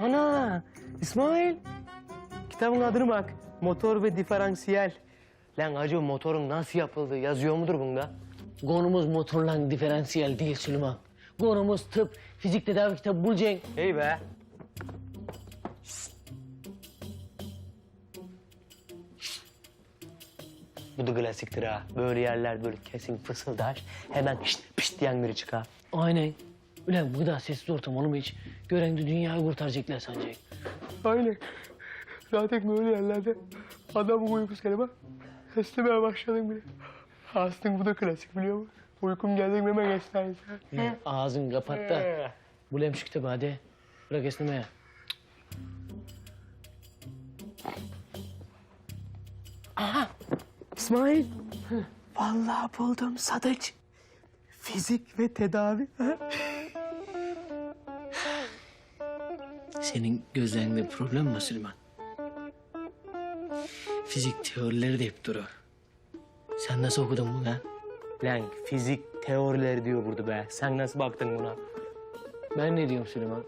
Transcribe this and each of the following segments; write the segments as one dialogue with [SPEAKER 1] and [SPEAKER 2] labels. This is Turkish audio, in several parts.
[SPEAKER 1] Ana İsmail. Kitabın adını bak. Motor ve diferansiyel. Lan acı motorun nasıl yapıldığı yazıyor mudur bunda?
[SPEAKER 2] Konumuz motorla diferansiyel değil Süleyman. Konumuz tıp, fizik tedavi kitabı bulacaksın.
[SPEAKER 1] Hey be. Bu da klasiktir ha. Böyle yerler böyle kesin fısıldar. Hemen şşt pişt diyen biri çıkar.
[SPEAKER 2] Aynen. Ulan bu kadar sessiz ortam olur mu hiç? Gören de dünyayı kurtaracaklar sanacak.
[SPEAKER 1] Aynen. Zaten böyle yerlerde adamın uykusu kelime. Esnemeye başladım bile. Aslında bu da klasik biliyor musun? Uykum geldi mi hemen esnayız.
[SPEAKER 2] Ağzını kapat da. Şu kitabı hadi. Bırak esnemeye.
[SPEAKER 1] İsmail. Vallahi buldum sadıç. Fizik ve tedavi.
[SPEAKER 2] Senin gözlerinde problem mi var Süleyman? Fizik teorileri de hep durur. Sen nasıl okudun bunu lan?
[SPEAKER 1] Lan fizik teorileri diyor burada be. Sen nasıl baktın buna?
[SPEAKER 2] Ben ne diyorum Süleyman?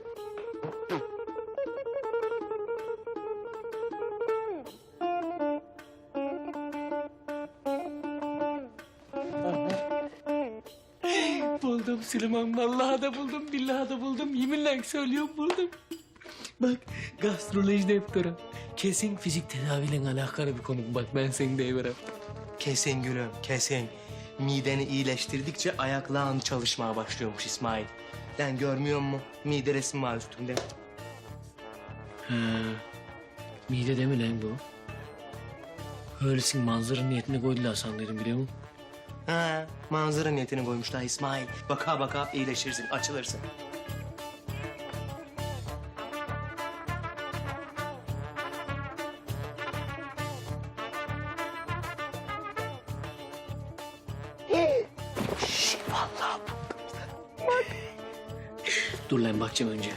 [SPEAKER 2] buldum Süleyman. Vallahi da buldum, billahi da buldum. Yeminle söylüyorum buldum. Bak gastroloji doktoru. Kesin fizik tedaviyle alakalı bir konu. Bak ben seni deyiverem.
[SPEAKER 1] Kesin gülüm kesin. Mideni iyileştirdikçe ayakların çalışmaya başlıyormuş İsmail. Lan görmüyor musun? Mide resmi var üstünde.
[SPEAKER 2] He. Mide de mi lan bu? Öylesin manzara niyetine koydular sanırım biliyor musun?
[SPEAKER 1] Ha, manzara niyetini koymuşlar İsmail. Baka baka iyileşirsin, açılırsın.
[SPEAKER 2] Dur lan bakacağım önce.